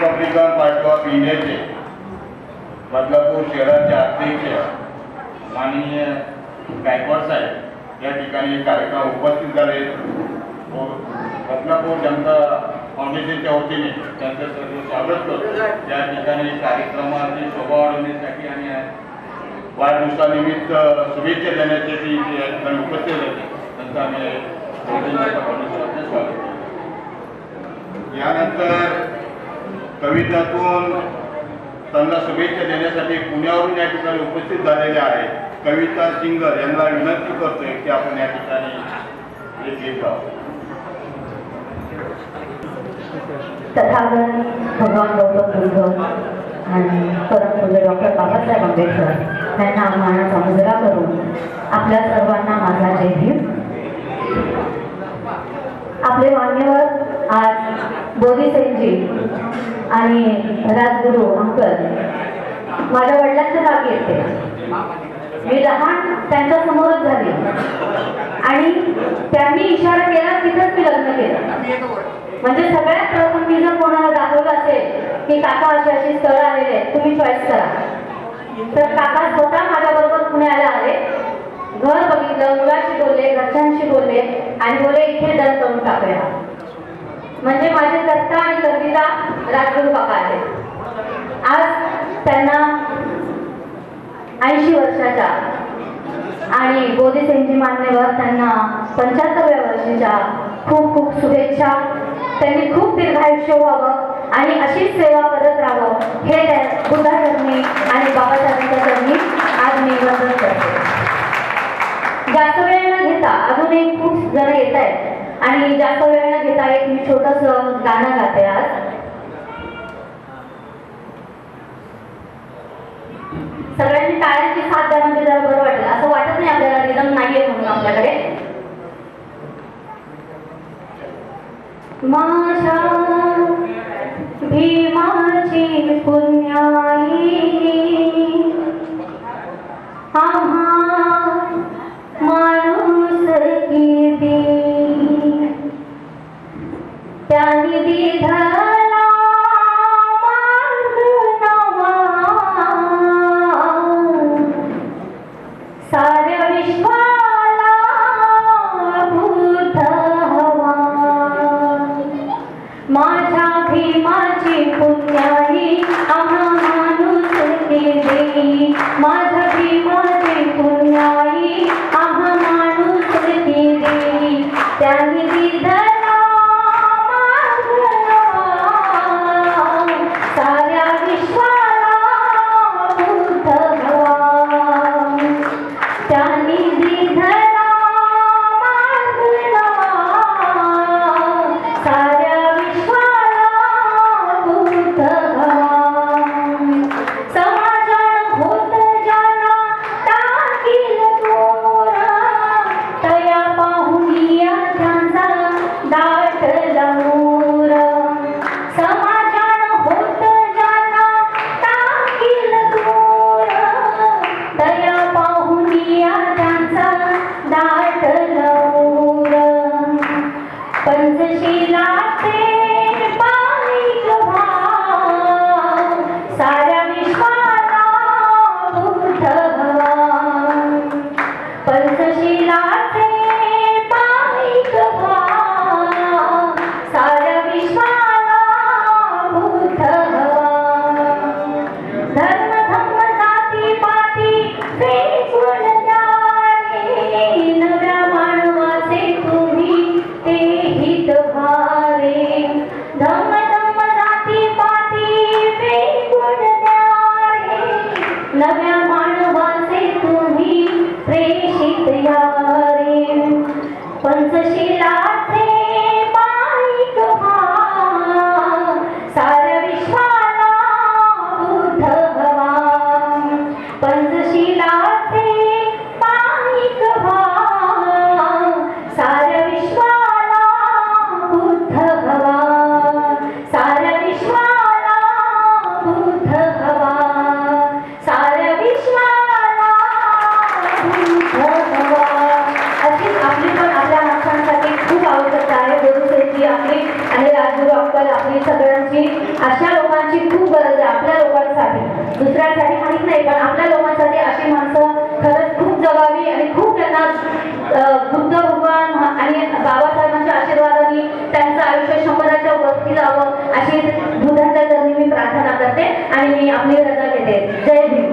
Republican party of इंडियाचे बदलापूर शहराचे अध्यक्ष माननीय गायकवाड साहेब या ठिकाणी कार्यक्रम उपस्थित झाले. बदलापूर जनता फाउंडेशनच्या वतीने त्यांचं सर्व स्वागत करतो. या ठिकाणी कार्यक्रमाची शोभा वाढवण्यासाठी आणि वाढदिवसानिमित्त शुभेच्छा देण्यासाठी या ठिकाणी उपस्थित होते. त्यांचं आम्ही स्वागत यानंतर कवितातून त्यांना शुभेच्छा देण्यासाठी पुण्यावरून या ठिकाणी उपस्थित झालेले आहेत कविता सिंगर यांना विनंती करतोय की आपण या ठिकाणी एक गीत गावं तथागत भगवान गौतम बुद्ध आणि परमपूज्य डॉक्टर बाबासाहेब आंबेडकर यांना मानाचा मुजरा करून आपल्या सर्वांना माझा जय भीम. आपले मान्यवर आज बोधीसेनजी आणि राजगुरू अंकल. माझ्या वडिलांच्या जागी येते. मी लहान त्यांच्या समोरच झाली. आणि त्यांनी इशारा केला तिथंच मी लग्न केलं. म्हणजे सगळ्यात प्रथम मी जर कोणाला दाखवलं असेल की काका अशी अशी स्थळं आलेले आहेत तुम्ही चॉईस करा. तर काका स्वतः माझ्या बरोबर पुण्याला आले घर बघितलं मुलाशी बोलले घरच्यांशी बोलले आणि बोले इथे दर करून टाकूया. म्हणजे माझे दत्ता आणि कविता राजगुरू काका आहेत आज त्यांना ऐंशी वर्षाच्या आणि बोधीसेनजी मान्यवर त्यांना पंच्याहत्तरव्या वर्षीच्या खूप खूप शुभेच्छा. त्यांनी खूप दीर्घायुष्य व्हावं आणि अशीच सेवा करत राहावं हे त्या बुद्धाचरणी आणि बाबासाहेबांच्या चरणी आज मी वंदन करते. जास्त वेळ न घेता अजून एक खूप जण येत आहेत आणि जास्त वेळ न घेता एक मी छोटस गाणं गाते आज. कारण टाळ्यांची साथ द्या म्हणजे जरा बरं वाटेल. असं वाटत नाही आपल्याला रिदम नाहीये म्हणून आपल्याकडे. माझ्या भीमाची पुण्याई. आम्हा माझ्या भीमाची पुण्याई आम्हा माणूस केली माझ्या भीमाची पुण्याई आम्हा माणूस केली त्यांनी दिधला she likes. नव्या पंचशिलाचे गरज आहे आपल्या लोकांसाठी. दुसऱ्यांसाठी माहीत नाही पण आपल्या लोकांसाठी अशी माणसं खरंच खूप जगावी आणि खूप त्यांना बुद्ध भगवान आणि बाबासाहेबांच्या आशीर्वादाने त्यांचं आयुष्य शंभराच्या वरती जावं अशी बुद्धांच्या चरणी मी प्रार्थना करते आणि मी आपली रजा घेते. जय भीम.